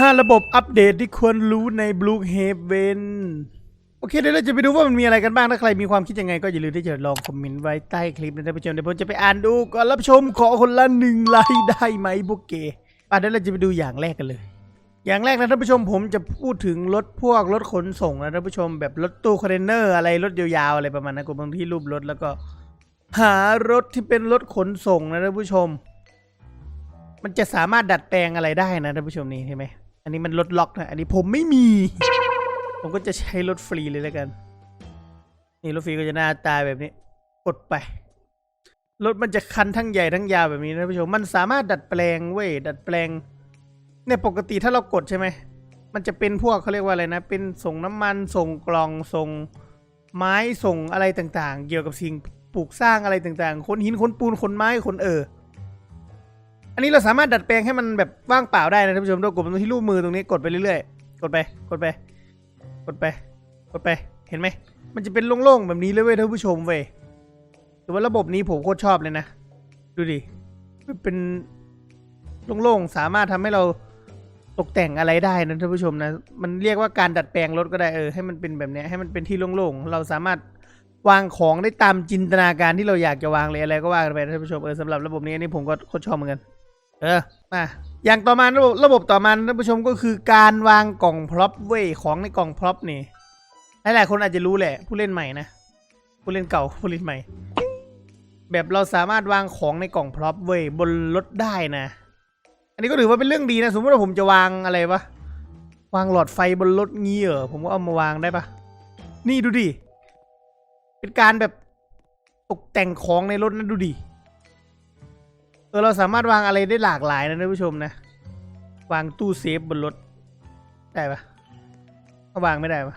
ห้าระบบอัปเดตที่ควรรู้ใน Blue Haven โอเคเดี๋ยวเราจะไปดูว่ามันมีอะไรกันบ้าง ถ้าใครมีความคิดยังไงก็อย่าลืมที่จะลองคอมเมนต์ไว้ใต้คลิปนะท่านผู้ชมเดี๋ยวผมจะไปอ่านดูก่อนรับชมขอคนละหนึ่งไลค์ได้ไหมพวกเกย์อะเดี๋ยวเราจะไปดูอย่างแรกกันเลย อย่างแรกนะท่านผู้ชมผมจะพูดถึงรถพวกรถขนส่งนะท่านผู้ชมแบบรถตู้คอนเทนเนอร์อะไรรถยาวๆอะไรประมาณนั้นกูบางที่รูปรถแล้วก็ หารถที่เป็นรถขนส่งนะท่านผู้ชม มันจะสามารถดัดแปลงอะไรได้นะท่านผู้ชมนี่เห็นไหม อันนี้มันรถล็อกนะ อันนี้ผมไม่มี ผมก็จะใช้รถฟรีเลยแล้วกัน นี่รถฟรีก็จะหน้าตาแบบนี้ กดไป รถมันจะคันทั้งใหญ่ทั้งยาวแบบนี้นะท่านผู้ชม มันสามารถดัดแปลงเว้ย ดัดแปลง เนี่ยปกติถ้าเรากดใช่ไหม มันจะเป็นพวกเขาเรียกว่าอะไรนะ เป็นส่งน้ำมัน ส่งกล่อง ส่งไม้ส่งอะไรต่างๆ เกี่ยวกับสิ่งปลูกสร้างอะไรต่างๆขนหินขนปูนขนไม้ขนเออ อันนี้เราสามารถดัดแปลงให้มันแบบว่างเปล่าได้นะท่านผู้ชมเรากดไปที่รูปมือตรงนี้กดไปเรื่อยๆ กดไป กดไป กดไป กดไป เห็นไหม มันจะเป็นโล่งๆแบบนี้เลยเว้ยท่านผู้ชมเว้ยแต่ว่าระบบนี้ผมโคตรชอบเลยนะ ดูดิ เป็นโล่งๆ สามารถทำให้เราตกแต่งอะไรได้นะท่านผู้ชมนะ มันเรียกว่าการดัดแปลงรถก็ได้เออให้มันเป็นแบบนี้ให้มันเป็นที่โล่งๆ เราสามารถวางของได้ตามจินตนาการที่เราอยากจะวางเลยอะไรก็ว่ากันไปนะท่านผู้ชมเออสำหรับระบบนี้อันนี้ผมก็โคตรชอบเหมือนกัน เออมาอย่างต่อมาระบบระบบต่อมาท่านผู้ชมก็คือการวางกล่องพร็อพเว้ยของในกล่องพร็อพนี่หลายๆคนอาจจะรู้แหละ ผู้เล่นใหม่นะผู้เล่นเก่าผู้เล่นใหม่ แบบเราสามารถวางของในกล่องพร็อพเว้ยบนรถได้นะ อันนี้ก็ถือว่าเป็นเรื่องดีนะ สมมติว่าผมจะวางอะไรปะวางหลอดไฟบนรถงี้เหรอผมก็เอามาวางได้ปะนี่ดูดิเป็นการแบบตกแต่งของในรถนะดูดิ เออเราสามารถวางอะไรได้หลากหลายนะท่านผู้ชมนะ วางตู้เซฟบนรถ ได้ปะก็วางไม่ได้ปะ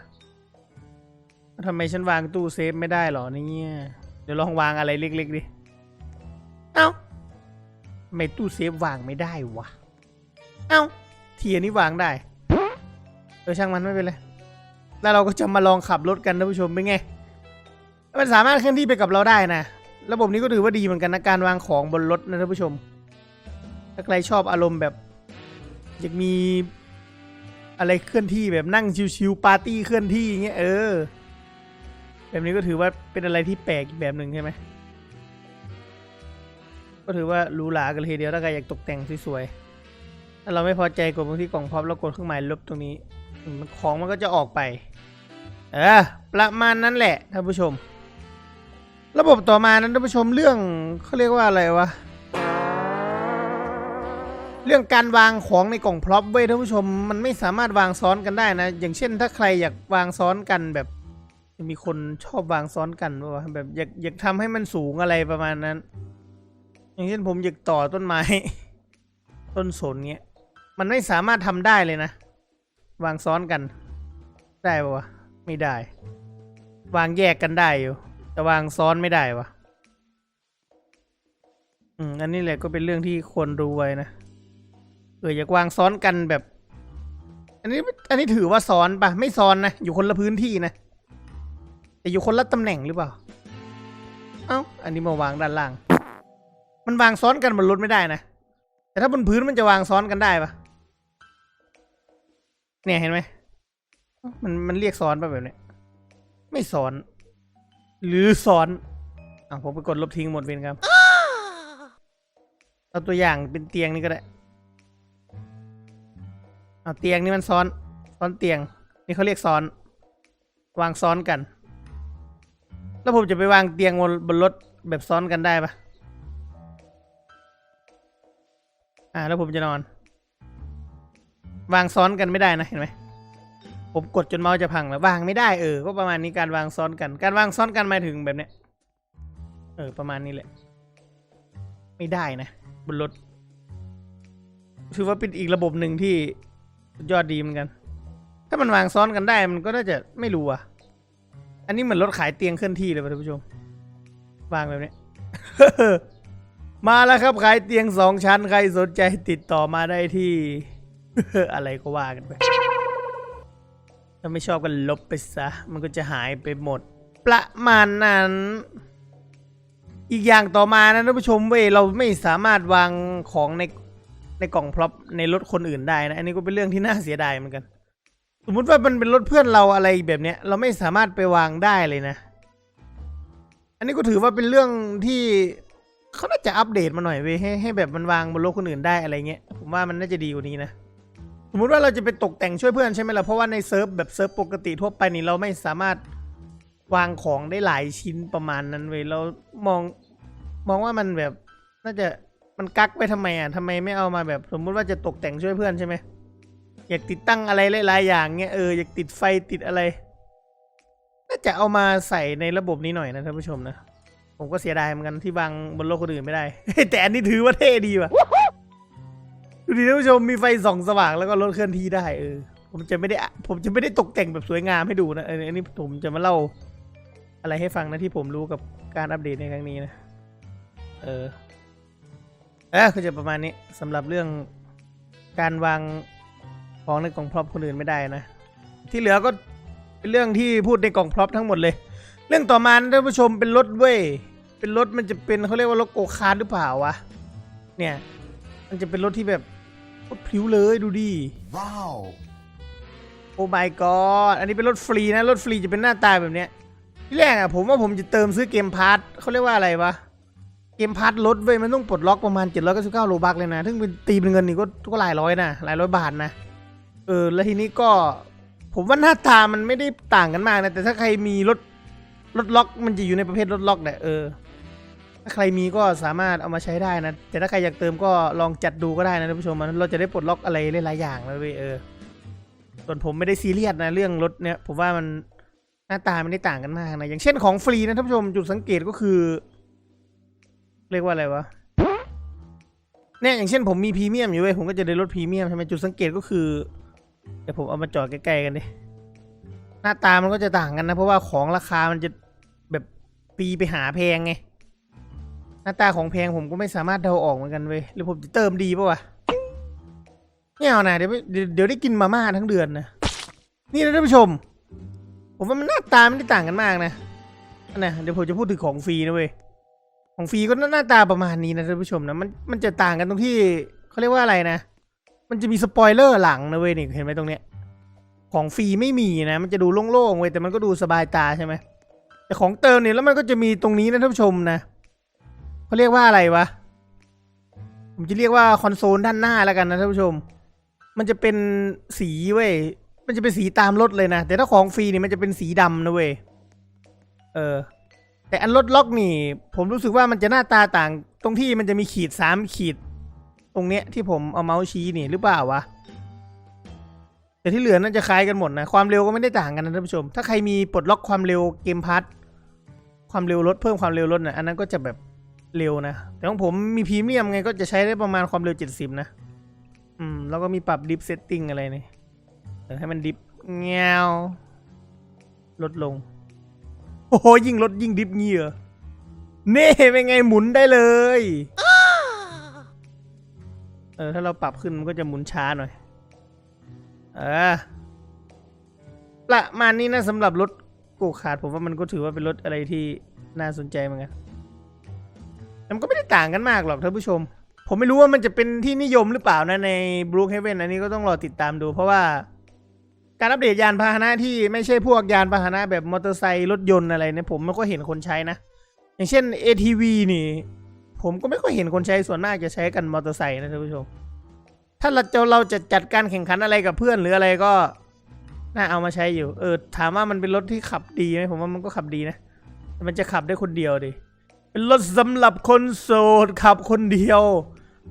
ทำไมฉันวางตู้เซฟไม่ได้หรอเนี่ย เดี๋ยวลองวางอะไรเล็กๆดิ เอ้าทำไมตู้เซฟวางไม่ได้วะ เอ้าเทียนี้วางได้ เออช่างมันไม่เป็นไร แล้วเราก็จะมาลองขับรถกันท่านผู้ชมเป็นไง มันสามารถเคลื่อนที่ไปกับเราได้นะ ระบบนี้ก็ถือว่าดีเหมือนกันนะการวางของบนรถนะท่านผู้ชม ถ้าใครชอบอารมณ์แบบอยากมีอะไรเคลื่อนที่แบบนั่งชิวๆปาร์ตี้เคลื่อนที่อย่างเงี้ยเออ แบบนี้ก็ถือว่าเป็นอะไรที่แปลกอีกแบบหนึ่งใช่ไหมก็ถือว่าหรูหรากันเลยทีเดียวถ้าใครอยากตกแต่งสวยๆถ้าเราไม่พอใจกดบางที่กล่องพร็อพแล้วกดเครื่องหมายลบตรงนี้ของมันก็จะออกไป เออประมาณนั้นแหละท่านผู้ชม ระบบต่อมานั้นท่านผู้ชมเรื่องเขาเรียกว่าอะไรวะ เรื่องการวางของในกล่องพร็อพเว้ยท่านผู้ชมมันไม่สามารถวางซ้อนกันได้นะ อย่างเช่น ถ้าใครอยากวางซ้อนกันแบบมีคนชอบวางซ้อนกันวะแบบอยากอยากทำให้มันสูงอะไรประมาณนั้น อย่างเช่นผมอยากต่อต้นไม้ ต้นสนเงี้ยมันไม่สามารถทำได้เลยนะ วางซ้อนกัน ได้ปะวะไม่ได้ วางแยกกันได้อยู่ แต่วางซ้อนไม่ได้วะอืมอันนี้แหละก็เป็นเรื่องที่ควรรู้ไว้นะเอออยากวางซ้อนกันแบบ อันนี้ อันนี้ถือว่าซ้อนปะไม่ซ้อนนะ อยู่คนละพื้นที่นะ แต่อยู่คนละตำแหน่งหรือเปล่า เอ้า อันนี้มาวางด้านล่าง มันวางซ้อนกันบนรถไม่ได้นะ แต่ถ้าบนพื้นมันจะวางซ้อนกันได้ปะเนี่ยเห็นไหม มันมันเรียกซ้อนป่ะแบบเนี้ย ไม่ซ้อน หรือซ้อนอะผมไปกดลบทิ้งหมดเวรครับเอาตัวอย่างเป็นเตียงนี่ก็ได้เอาเตียงนี่มันซ้อนซ้อนเตียง นี่เขาเรียกซ้อน วางซ้อนกัน แล้วผมจะไปวางเตียงบนบนรถแบบซ้อนกันได้ปะอ่าแล้วผมจะนอน วางซ้อนกันไม่ได้นะเห็นไหม ผมกดจนเมาส์จะพังแล้ววางไม่ได้เออ ก็ประมาณนี้การวางซ้อนกัน การวางซ้อนกันหมายถึงแบบเนี้ย เออ ประมาณนี้แหละ ไม่ได้นะ บนรถ ถือว่าเป็นอีกระบบหนึ่งที่ยอดดีเหมือนกัน ถ้ามันวางซ้อนกันได้มันก็น่าจะไม่รู้อะ อันนี้เหมือนรถขายเตียงเคลื่อนที่เลยท่านผู้ชม วางแบบนี้ มาแล้วครับขายเตียงสองชั้นใครสนใจติดต่อมาได้ที่ อะไรก็ว่ากันไป ถ้าไม่ชอบก็ลบไปซะ มันก็จะหายไปหมด ประมาณนั้น อีกอย่างต่อมานะท่านผู้ชมเว้ยเราไม่สามารถวางของในในกล่องพร็อพในรถคนอื่นได้นะ อันนี้ก็เป็นเรื่องที่น่าเสียดายเหมือนกัน สมมุติว่ามันเป็นรถเพื่อนเราอะไรแบบเนี้ย เราไม่สามารถไปวางได้เลยนะ อันนี้ก็ถือว่าเป็นเรื่องที่เขาน่าจะอัปเดตมาหน่อยเว้ยให้ให้แบบมันวางบนรถคนอื่นได้อะไรเงี้ย ผมว่ามันน่าจะดีกว่านี้นะ สมมติว่าเราจะไปตกแต่งช่วยเพื่อนใช่ไหมล่ะเพราะว่าในเซิร์ฟแบบเซิร์ฟปกติทั่วไปนี่เราไม่สามารถวางของได้หลายชิ้นประมาณนั้นเว้ยเรามองมองว่ามันแบบน่าจะมันกักไว้ทำไมอะทำไมไม่เอามาแบบ สมมุติว่าจะตกแต่งช่วยเพื่อนใช่ไหมอยากติดตั้งอะไรหลายๆอย่างเงี้ยเอออยากติดไฟติดอะไรน่าจะเอามาใส่ในระบบนี้หน่อยนะท่านผู้ชมนะ ผมก็เสียดายเหมือนกันที่วางบนโลกคนอื่นไม่ได้ แต่อันนี้ถือว่าเท่ดีว่ะ ดูดิท่านผู้ชมมีไฟส่องสว่างแล้วก็รถเคลื่อนที่ได้เออผมจะไม่ได้ผมจะไม่ได้ตกแต่งแบบสวยงามให้ดูนะเอออันนี้ผมจะมาเล่า อะไรให้ฟังนะที่ผมรู้กับการอัปเดตในครั้งนี้นะเออเออคือจะประมาณนี้สำหรับเรื่องการวางของในกล่องพร็อพคนอื่นไม่ได้นะ ที่เหลือก็เป็นเรื่องที่พูดในกล่องพร็อพทั้งหมดเลย เรื่องต่อมาท่านผู้ชมเป็นรถเว้ยเป็นรถมันจะเป็นเขาเรียกว่ารถโกคาร์ทหรือเปล่าวะเนี่ย มันจะเป็นรถที่แบบ ตรพริ้วเลยดูดิ Wow. โอ้ my god อันนี้เป็นรถฟรีนะ รถฟรีจะเป็นหน้าตาแบบเนี้ย ที่แรกอะผมว่าผมจะเติมซื้อเกมพาร์ทเขาเรียกว่าอะไรวะ เกมพาร์ทรถเว้ย มันต้องปลดล็อกประมาณ 799โลบักเลยนะ ถึงเป็นตีเป็นเงินนี่ก็ก็หลายร้อยนะ หลายร้อยบาทนะ เออ แล้วทีนี้ก็ ผมว่าหน้าตามันไม่ได้ต่างกันมากนะ แต่ถ้าใครมีรถรถล็อกมันจะอยู่ในประเภทรถล็อกแหละ เออ ถ้าใครมีก็สามารถเอามาใช้ได้นะ แต่ถ้าใครอยากเติมก็ลองจัดดูก็ได้นะท่านผู้ชมมันเราจะได้ปลดล็อกอะไรหลายๆอย่างเลยเว้ยเออ ส่วนผมไม่ได้ซีเรียสนะเรื่องรถเนี่ย ผมว่ามันหน้าตาไม่ได้ต่างกันมากนะ อย่างเช่นของฟรีนะท่านผู้ชมจุดสังเกตก็คือ เรียกว่าอะไรวะเนี่ยอย่างเช่นผมมีพรีเมียมอยู่เว้ยผมก็จะได้รถพรีเมียมใช่ไหมจุดสังเกตก็คือเดี๋ยวผมเอามาจอดใกล้ๆกันดิหน้าตามันก็จะต่างกันนะ เพราะว่าของราคามันจะแบบตีไปหาแพงไง หน้าตาของแพงผมก็ไม่สามารถเดาออกเหมือนกันเว้ยหรือผมจะเติมดีป่าวะไม่เอานะเดี๋ยวไม่เดี๋ยวเดี๋ยวได้กินมาม่าทั้งเดือนนะนี่นะท่านผู้ชม ผมว่ามันหน้าตาไม่ได้ต่างกันมากนะอันนะเดี๋ยวผมจะพูดถึงของฟรีนะเว้ยของฟรีก็หน้าตาประมาณนี้นะท่านผู้ชมนะมันมันจะต่างกันตรงที่เขาเรียกว่าอะไรนะ มันจะมีสปอยเลอร์หลังนะเว้ยนี่เห็นไหมตรงเนี้ยของฟรีไม่มีนะ มันจะดูโล่งๆเว้ยแต่มันก็ดูสบายตาใช่ไหมแต่ของเติมเนี่ยแล้วมันก็จะมีตรงนี้นะท่านผู้ชมนะ เขาเรียกว่าอะไรวะ ผมจะเรียกว่าคอนโซลด้านหน้าแล้วกันนะท่านผู้ชม มันจะเป็นสีเว้ย มันจะเป็นสีตามรถเลยนะ แต่ถ้าของฟรีนี่มันจะเป็นสีดำนะเว้ย เออ แต่อันรถล็อกนี่ ผมรู้สึกว่ามันจะหน้าตาต่าง ตรงที่มันจะมีขีดสามขีด ตรงเนี้ยที่ผมเอาเมาส์ชี้นี่หรือเปล่าวะแต่ที่เหลือน่าจะคล้ายกันหมดนะ ความเร็วก็ไม่ได้ต่างกันนะท่านผู้ชม ถ้าใครมีปลดล็อกความเร็วเกมพัทความเร็วรถเพิ่มความเร็วรถนะอันนั้นก็จะแบบ เร็วนะ แต่ของผมมีพรีเมียมไงก็จะใช้ได้ประมาณความเร็ว 70 นะ อืม แล้วก็มีปรับดิฟเซตติ้งอะไรนี่เออให้มันดิฟเงวลดลง โอ้โห ยิ่งลดยิ่งดิฟเงี้ยเน่เป็นไงหมุนได้เลย เออ ถ้าเราปรับขึ้นมันก็จะหมุนช้าหน่อย เออประมาณนี้นะสำหรับรถโกคาร์ดผมว่ามันก็ถือว่าเป็นรถอะไรที่น่าสนใจเหมือนกัน แต่มันก็ไม่ได้ต่างกันมากหรอกท่านผู้ชม ผมไม่รู้ว่ามันจะเป็นที่นิยมหรือเปล่านะใน Brook Haven อันนี้ก็ต้องรอติดตามดู เพราะว่าการอัปเดตยานพาหนะที่ไม่ใช่พวกยานพาหนะแบบมอเตอร์ไซค์รถยนต์อะไรเนี่ยผมไม่ค่อยเห็นคนใช้นะ อย่างเช่น ATV นี่ ผมก็ไม่ค่อยเห็นคนใช้ส่วนมากจะใช้กันมอเตอร์ไซค์นะท่านผู้ชม ถ้าเราจะเราจะจัดการแข่งขันอะไรกับเพื่อนหรืออะไรก็น่าเอามาใช้อยู่ เออถามว่ามันเป็นรถที่ขับดีไหมผมว่ามันก็ขับดีนะ มันจะขับได้คนเดียวดิ เป็นรถสำหรับคนโสดขับคนเดียว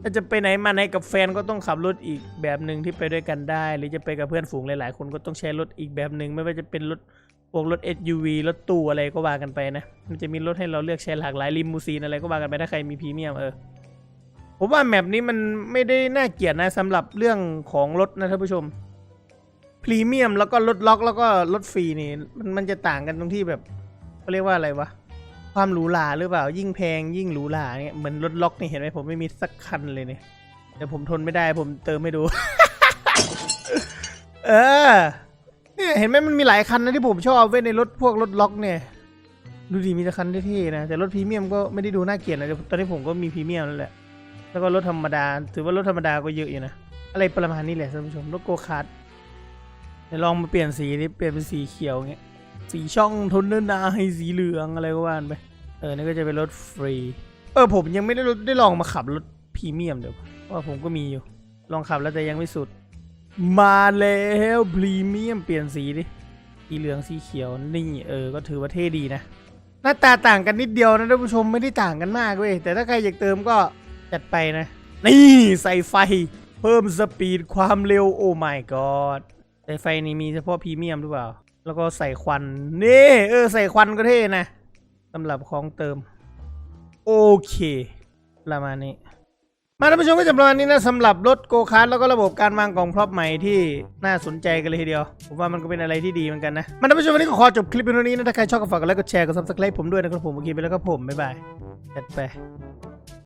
ถ้าจะไปไหนมาไหนกับแฟนก็ต้องขับรถอีกแบบหนึ่งที่ไปด้วยกันได้ หรือจะไปกับเพื่อนฝูงหลายๆ คนก็ต้องใช้รถอีกแบบหนึ่งไม่ว่าจะเป็นรถพวกรถ SUV รถตู้อะไรก็ว่ากันไปนะ มันจะมีรถให้เราเลือกใช้หลากหลายลิมูซีนอะไรก็ว่ากันไปถ้าใครมีพรีเมียมเออผมว่าแมปนี้มันไม่ได้น่าเกลียดนะสำหรับเรื่องของรถนะท่านผู้ชมพรีเมียมแล้วก็รถล็อกแล้วก็รถฟรีนี่มันมันจะต่างกันตรงที่แบบเขาเรียกว่าอะไรวะ ความหรูหราหรือเปล่า ยิ่งแพงยิ่งหรูหราเนี่ยเหมือนรถล็อกนี่เห็นไหมผมไม่มีสักคันเลยเนี่ยเดี๋ยวผมทนไม่ได้ผมเติมให้ดู เออเนี่ยเห็นไหมมันมีหลายคันนะที่ผมชอบเว้ยในรถพวกรถล็อกเนี่ย ดูดีมีแต่คันเท่ๆนะ แต่รถพรีเมียมก็ไม่ได้ดูน่าเกลียดนะเดี๋ยตอนนี้ผมก็มีพรีเมียมแล้วแหละแล้วก็รถธรรมดา ถือว่ารถธรรมดาก็เยอะอยู่นะอะไรประมาณนี้แหละท่านผู้ชมรถโกคาร์ดเดี๋ยวลองมาเปลี่ยนสีนี่เปลี่ยนเป็นสีเขียวเงี้ย สีช่องทนเนินนาให้สีเหลืองอะไรก็ว่านไป เออ นี่ก็จะเป็นรถฟรี เออ ผมยังไม่ได้ได้ลองมาขับรถพรีเมียมเดี๋ยวเพราะว่าผมก็มีอยู่ ลองขับแล้วแต่ยังไม่สุด มาแล้วพรีเมียมเปลี่ยนสีดิ สีเหลืองสีเขียวนี่เออ ก็ถือว่าเท่ดีนะ หน้าตาต่างกันนิดเดียวนะท่านผู้ชมไม่ได้ต่างกันมากเว้ย แต่ถ้าใครอยากเติมก็จัดไปนะ นี่ใส่ไฟ เพิ่มสปีดความเร็วโอ้ my god ใส่ไฟนี่มีเฉพาะพรีเมียมหรือเปล่า แล้วก็ใส่ควันนี่เออใส่ควันก็เท่นะสำหรับของเติม โอเคประมาณนี้ มาท่านผู้ชมก็จะประมาณนี้นะสำหรับรถโกคาร์ทแล้วก็ระบบการวางกล่องพร็อพใหม่ที่น่าสนใจกันเลยทีเดียว ผมว่ามันก็เป็นอะไรที่ดีเหมือนกันนะ มาท่านผู้ชมวันนี้ก็ขอจบคลิปเป็นเท่านี้นะ ถ้าใครชอบก็ฝากกดไลค์กดแชร์กดซับสไครต์ผมด้วยนะครับผมโอเคไปแล้วก็ผมบ๊ายบายจัดไป